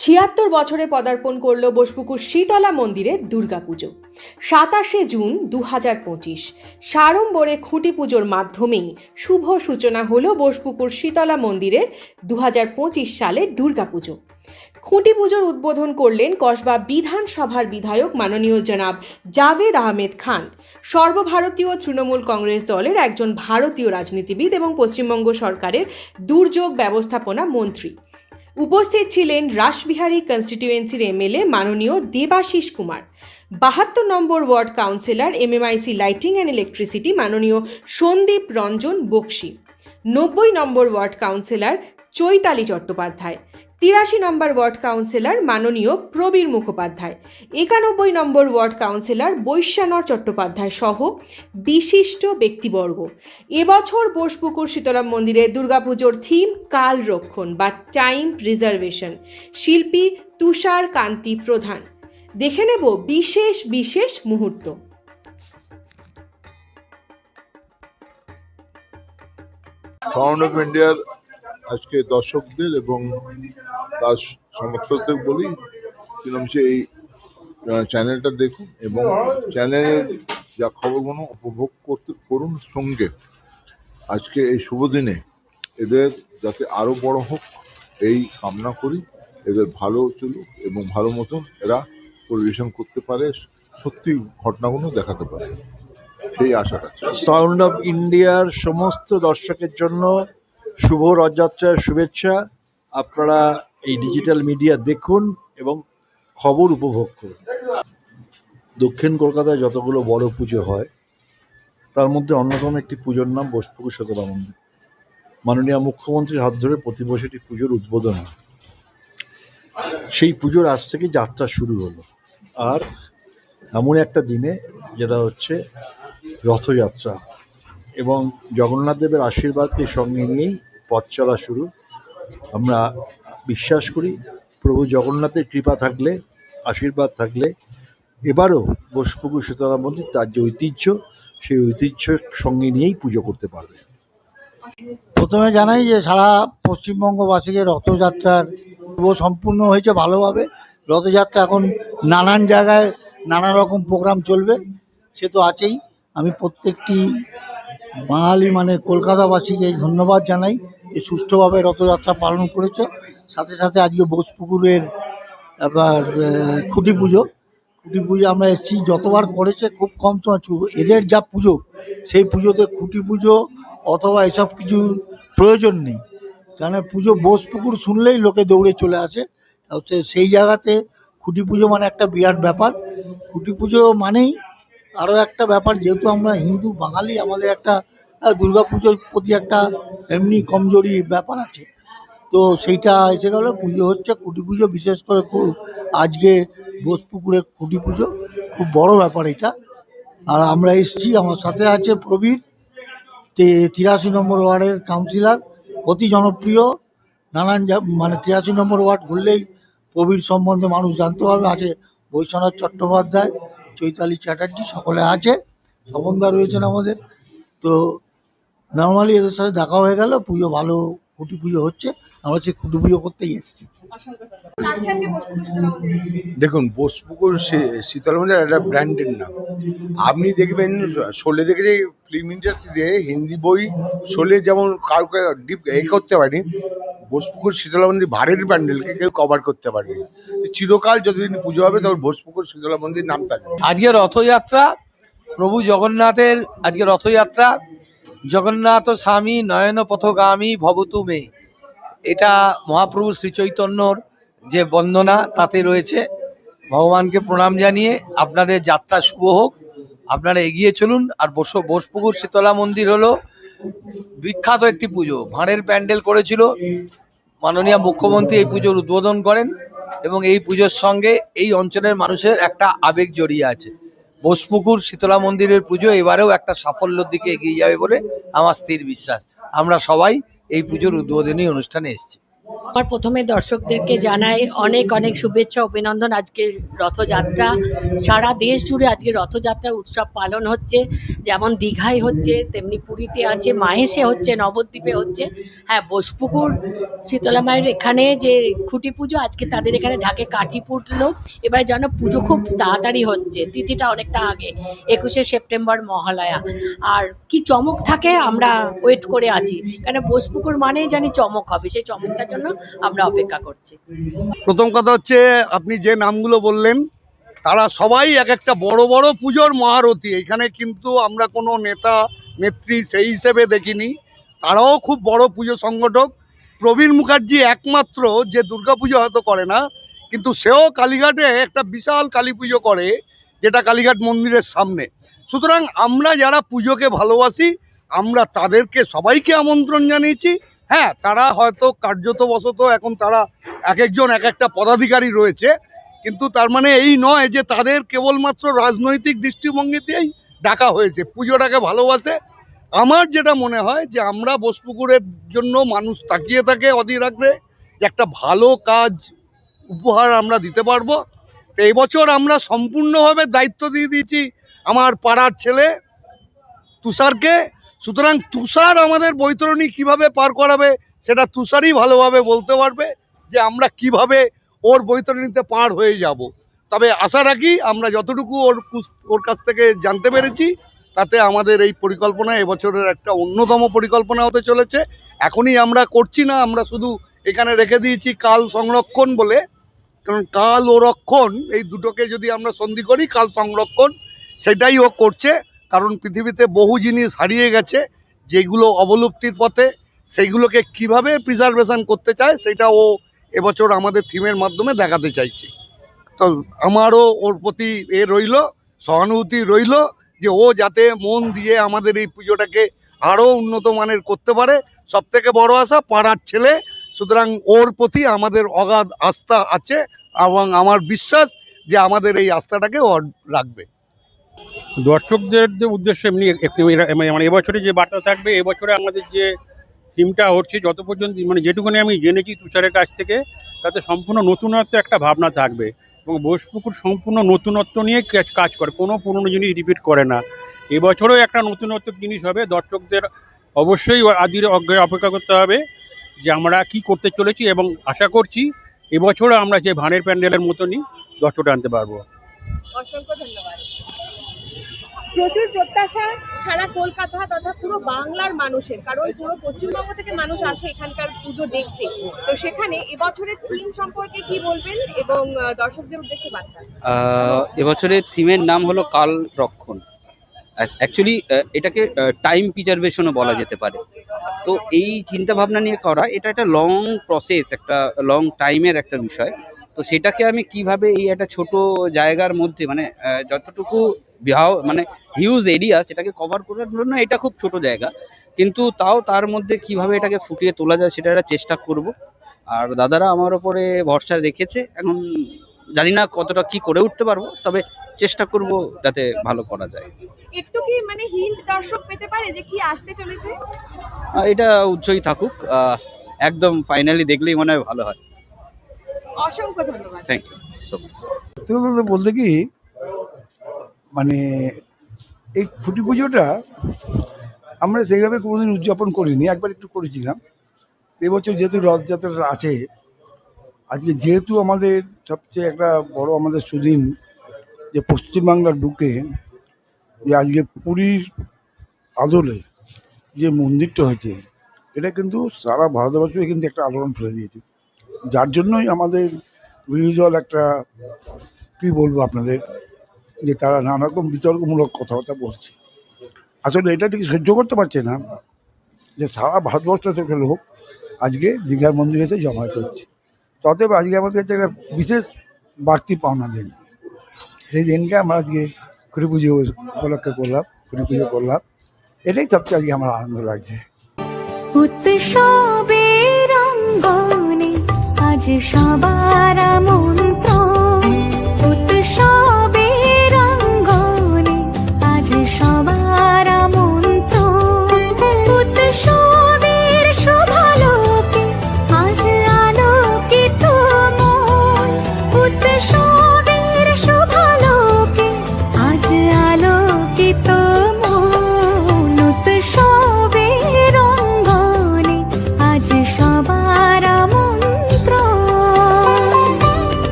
ছিয়াত্তর বছরে পদার্পণ করল বসপুকুর শীতলা মন্দিরে দুর্গাপুজো। সাতাশে জুন দু হাজার পঁচিশ। সাড়ম্বরে খুঁটি পুজোর মাধ্যমেই শুভ সূচনা হল বসপুকুর শীতলা মন্দিরের দু হাজার পঁচিশ সালের দুর্গাপুজো। খুঁটি পুজোর উদ্বোধন করলেন কসবা বিধানসভার বিধায়ক মাননীয় জনাব জাভেদ আহমেদ খান। সর্বভারতীয় তৃণমূল কংগ্রেস দলের একজন ভারতীয় রাজনীতিবিদ এবং পশ্চিমবঙ্গ সরকারের দুর্যোগ ব্যবস্থাপনা মন্ত্রী। উপস্থিত ছিলেন রাসবিহারী কনস্টিটিউয়েন্সির এমএলএ মাননীয় দেবাশিস কুমার। বাহাত্তর number ward councillor MMIC lighting and electricity মাননীয় সন্দীপ রঞ্জন বক্সি। নব্বই number ward councillor Chaitali Chattopadhyay. তিরাশি নম্বর ওয়ার্ড কাউন্সিলর মাননীয় প্রবীর মুখোপাধ্যায়। একানব্বই number ward councillor Baishyanar Chattopadhyay সহ বিশিষ্ট ব্যক্তিবর্গ। এবছর বোসপুকুর শীতলাম মন্দিরে দুর্গাপুজোর থিম কাল রক্ষণ বা টাইম রিজার্ভেশন শিল্পী তুষার কান্তি প্রধান। দেখে নেব বিশেষ বিশেষ মুহূর্ত। সাউন্ড অফ ইন্ডিয়ার আজকে দর্শকদের এবং তার সমর্থকদের বলি যে এই চ্যানেলটা দেখুন এবং চ্যানেলের যা খবরগুলো উপভোগ করতে, করুন সঙ্গে। আজকে এই শুভ দিনে এদের যাতে আরও বড় হোক, এই কামনা করি। এদের ভালো চলুক এবং ভালো মতন এরা পরিবেশন করতে পারে, সত্যি ঘটনাগুলো দেখাতে পারে। সেই আশাটা সাউন্ড অফ ইন্ডিয়ার সমস্ত দর্শকের জন্য শুভ রথযাত্রার শুভেচ্ছা। আপনারা এই ডিজিটাল মিডিয়া দেখুন এবং খবর উপভোগ করুন। দক্ষিণ কলকাতায় যতগুলো বড় পুজো হয়, তার মধ্যে অন্যতম একটি পুজোর নাম বোসপুকুর শতলা মন্দির। মাননীয় মুখ্যমন্ত্রীর হাত ধরে প্রতি বছর এটি পুজোর উদ্বোধন হয়। সেই পুজোর আজ থেকে যাত্রা শুরু হলো। আর এমন একটা দিনে যেটা হচ্ছে রথযাত্রা এবং জগন্নাথ দেবের আশীর্বাদকে সঙ্গে নিয়েই পথ চলা শুরু। আমরা বিশ্বাস করি প্রভু জগন্নাথের কৃপা থাকলে, আশীর্বাদ থাকলে, এবারও বোসপুকুর শীতলা মন্দির তার যে ঐতিহ্য, সেই ঐতিহ্যের সঙ্গে নিয়েই পুজো করতে পারবে। প্রথমে জানাই যে সারা পশ্চিমবঙ্গবাসীকে রথযাত্রার সম্পূর্ণ হয়েছে ভালোভাবে। রথযাত্রা এখন নানান জায়গায় নানা রকম প্রোগ্রাম চলবে, সে তো আছেই। আমি প্রত্যেকটি বাঙালি মানে কলকাতাবাসীকে ধন্যবাদ জানাই। যে সুষ্ঠুভাবে রথযাত্রা পালন করেছে। সাথে সাথে আজকে বোসপুকুরের আবার খুঁটি পুজো। খুঁটি পুজো আমরা এসেছি, যতবার করেছে খুব কম সময় এদের যা পুজো, সেই পুজোতে খুঁটি পুজো অথবা এসব কিছু প্রয়োজন নেই। কারণ পুজো বোস পুকুর শুনলেই লোকে দৌড়ে চলে আসে। হচ্ছে সেই জায়গাতে খুঁটি পুজো মানে একটা বিরাট ব্যাপার। খুঁটি পুজো মানেই আরও একটা ব্যাপার, যেহেতু আমরা হিন্দু, বাঙালি, আমাদের একটা পুজোর প্রতি একটা এমনি কমজোরি ব্যাপার আছে। তো সেইটা এসে গেল, পুজো হচ্ছে খুঁটি পুজো, বিশেষ করে খুব আজকে বোস পুকুরে খুঁটি পুজো, খুব বড় ব্যাপার এটা। আর আমরা এসেছি, আমার সাথে আছে প্রবীর, তে- তিরাশি নম্বর ওয়ার্ডের কাউন্সিলর, অতি জনপ্রিয়, নানান মানে তিরাশি নম্বর ওয়ার্ড ঘুরলেই প্রবীর সম্বন্ধে মানুষ জানতে পারবে, আছে বৈশ্বনাথ চট্টোপাধ্যায়, চৈতালি চ্যাটার্জি, সকলে আছে স্বপনদা রয়েছেন আমাদের। তো নর্মালি এদের সাথে দেখা হয়ে গেল পুজো ভালো খুঁটি পুজো হচ্ছে আমরা সেই খুঁটি পুজো করতেই এসেছি। দেখুন বোসপুকুর শী- শীতল মন্দির একটা ব্র্যান্ডের নাম। আপনি দেখবেন শোলে দেখেছি ফিল্ম ইন্ডাস্ট্রিতে হিন্দি বই শোলে যেমন কাউকে ডিপ এ করতে পারি বোসপুকুর শীতলা মন্দির ভারের প্যান্ডেলকে কেউ কভার করতে পারেনি চিরকাল যতদিন পুজো হবে তখন বোসপুকুর শীতলা মন্দির নাম থাকবে। আজকে রথযাত্রা প্রভু জগন্নাথের আজকে রথযাত্রা জগন্নাথ স্বামী নয়ন পথগামী ভবতু মে। এটা মহাপ্রভু শ্রী চৈতন্যর যে বন্দনা, তাতে রয়েছে। ভগবানকে প্রণাম জানিয়ে আপনাদের যাত্রা শুভ হোক। আপনারা এগিয়ে চলুন আর বস, বোসপুকুর শীতলা মন্দির হলো বিখ্যাত একটি পুজো। ভাঁড়ের প্যান্ডেল করেছিল মাননীয় মুখ্যমন্ত্রী এই পুজোর উদ্বোধন করেন এবং এই পুজোর সঙ্গে এই অঞ্চলের মানুষের একটা আবেগ জড়িয়ে আছে। বোসপুকুর শীতলা মন্দিরের পুজো এবারেও একটা সাফল্যের দিকে এগিয়ে যাবে বলে আমার স্থির বিশ্বাস। আমরা সবাই এই পুজোর উদ্বোধনী অনুষ্ঠানে এসেছি। আমার প্রথমে দর্শকদেরকে জানাই অনেক অনেক শুভেচ্ছা, অভিনন্দন। আজকে রথযাত্রা, সারা দেশ জুড়ে আজকে রথযাত্রা উৎসব পালন হচ্ছে। যেমন দীঘায় হচ্ছে, তেমনি পুরীতে আছে, মাহেশে হচ্ছে, নবদ্বীপে হচ্ছে। হ্যাঁ বোসপুকুর, শীতলা মায়ের এখানে যে খুঁটি পুজো, আজকে তাদের এখানে ঢাকে কাঠি পুটলো। এবার যেন পুজো খুব তাড়াতাড়ি হচ্ছে, তিথিটা অনেকটা আগে, একুশে সেপ্টেম্বর মহালয়া। আর কি চমক থাকে, আমরা ওয়েট করে আছি। কেন, বোসপুকুর মানেই জানি চমক হবে, সেই চমকটার জন্য আমরা অপেক্ষা করছি। প্রথম কথা হচ্ছে, আপনি যে নামগুলো বললেন, তারা সবাই এক একটা বড় বড় পুজোর মহারথী। এখানে কিন্তু আমরা কোনো নেতা, নেত্রী সেই হিসেবে দেখিনি। তারাও খুব বড় পুজো সংগঠক। প্রবীণ মুখার্জি একমাত্র যে দুর্গাপুজো হয়তো করে না, কিন্তু সেও কালীঘাটে একটা বিশাল কালী পুজো করে, যেটা কালীঘাট মন্দিরের সামনে। সুতরাং আমরা যারা পুজোকে ভালোবাসি, আমরা তাদেরকে সবাইকে আমন্ত্রণ জানিয়েছি। হ্যাঁ তারা হয়তো কার্যত কার্যতবশত এখন তারা এক একজন এক একটা পদাধিকারী রয়েছে, কিন্তু তার মানে এই নয় যে তাদের কেবলমাত্র রাজনৈতিক দৃষ্টিভঙ্গি দিয়েই ডাকা হয়েছে, পুজোটাকে ভালোবাসে। আমার যেটা মনে হয় যে আমরা বোসপুকুরের জন্য মানুষ তাকিয়ে থাকে অধীর রাখবে যে একটা ভালো কাজ উপহার আমরা দিতে পারব। তো বছর আমরা সম্পূর্ণভাবে দায়িত্ব দিয়ে দিয়েছি আমার পাড়ার ছেলে তুষারকে সুতরাং তুষার আমাদের বৈতরণী কীভাবে পার করাবে, সেটা তুষারই ভালোভাবে বলতে পারবে যে আমরা কীভাবে ওর বৈতরণীতে পার হয়ে যাব। তবে আশা রাখি আমরা যতটুকু ওর ওর কাছ থেকে জানতে পেরেছি, তাতে আমাদের এই পরিকল্পনা এবছরের একটা অন্যতম পরিকল্পনা হতে চলেছে। এখনই আমরা করছি না, আমরা শুধু এখানে রেখে দিয়েছি কাল সংরক্ষণ বলে। কারণ কাল ও রক্ষণ, এই দুটোকে যদি আমরা সন্ধি করি, কাল সংরক্ষণ, সেটাই ও করছে। কারণ পৃথিবীতে বহু জিনিস হারিয়ে গেছে, যেগুলো অবলুপ্তির পথে, সেইগুলোকে কীভাবে প্রিজার্ভেশন করতে চায় সেটা ও এবছর আমাদের থিমের মাধ্যমে দেখাতে চাইছে। তো আমারও ওর প্রতি এ রইল, সহানুভূতি রইল, যে ও যাতে মন দিয়ে আমাদের এই পুজোটাকে আরও উন্নত মানের করতে পারে সব থেকে বড় আশা পাড়ার ছেলে, সুতরাং ওর প্রতি আমাদের অগাধ আস্থা আছে এবং আমার বিশ্বাস যে আমাদের এই আস্থাটাকে ও রাখবে। দর্শকদের উদ্দেশ্যে, এমনি মানে এবছরে যে বার্তা থাকবে, এবছরে আমাদের যে থিমটা হচ্ছে, যত পর্যন্ত মানে যেটুকুনি আমি জেনেছি তুষারের কাছ থেকে, তাতে সম্পূর্ণ নতুনত্ব একটা ভাবনা থাকবে। এবং বোসপুকুর সম্পূর্ণ নতুনত্ব নিয়ে কাজ- কাজ করে, কোনো পুরনো জিনিস রিপিট করে না। এবছরও একটা নতুনত্ব জিনিস হবে, দর্শকদের অবশ্যই আদির অজ্ঞায় অপেক্ষা করতে হবে যে আমরা কি করতে চলেছি এবং আশা করছি এবছরও আমরা যে ভানের প্যান্ডেলের মতনই দর্শকটা আনতে পারব। অসংখ্য ধন্যবাদ। প্রচুর প্রত্যাশা সারা কলকাতা তথা পুরো বাংলার মানুষের, কারণ পুরো পশ্চিমবঙ্গ থেকে মানুষ আসে এখানকার পুজো দেখতে। তো সেখানে এবছরের থিম সম্পর্কে কি বলবেন এবং দর্শকদের উদ্দেশ্যে বার্তা? এবছরের থিমের নাম হলো কাল রক্ষণ। অ্যাকচুয়ালি এটাকে টাইম প্রিজার্ভেশনও বলা যেতে পারে। তো এই চিন্তা ভাবনা নিয়ে করা, এটা একটা লং প্রসেস একটা লং টাইমের একটা বিষয়। তো সেটাকে আমি কীভাবে এই একটা ছোট জায়গার মধ্যে মানে যতটুকু বিহাও মানে হিউজ এরিয়া সেটাকে কভার করার জন্য এটা খুব ছোট জায়গা। কিন্তু তাও তার মধ্যে কীভাবে এটাকে ফুটিয়ে তোলা যায় সেটা একটা চেষ্টা করব। আর দাদারা আমার ওপরে ভরসা রেখেছে। এখন জানি না কতটা কি করে উঠতে পারব তবে চেষ্টা করব যাতে ভালো করা যায়। একটু কি মানে হিন্ট দর্শক পেতে পারে যে কি আসতে চলেছে? এটা উচ্চই থাকুক। একদম ফাইনালি দেখলেই মনে হয় ভালো হয়। অসংখ্য ধন্যবাদ। থ্যাংক ইউ সো মাচ বলতে কি মানে এই খুঁটি পুজোটা আমরা সেইভাবে কোনোদিন উদযাপন করিনি একবার একটু করেছিলাম। এবছর যেহেতু রথযাত্রা আছে আজকে যেহেতু আমাদের সবচেয়ে একটা বড় আমাদের সুদিন যে পশ্চিমবাংলার বুকে যে আজকে পুরীর আদলে যে মন্দিরটা হয়েছে এটা কিন্তু সারা ভারতবর্ষে কিন্তু একটা আলোড়ন ফেলে দিয়েছে। যার জন্যই আমাদের বিরোধী দল একটা, কী বলব আপনাদের, যে তারা নানা রকম বিতর্কমূলক কথাবার্তা বলছে। আসলে এটা ঠিক সহ্য করতে পারছে না যে সারা ভারতবর্ষ থেকে লোক আজকে দীঘার মন্দিরে এসে জমায়েত হচ্ছে। ততএব আজকে আমাদের কাছে একটা বিশেষ বাড়তি পাওনা দিন। সেই দিনকে আমরা আজকে খুঁড়ি পুজো উপলক্ষে করলাম, খুঁড়ি পুজো করলাম। এটাই সবচেয়ে আজকে আমার আনন্দ লাগছে। উৎসবের রঙ্গনে আজ সবার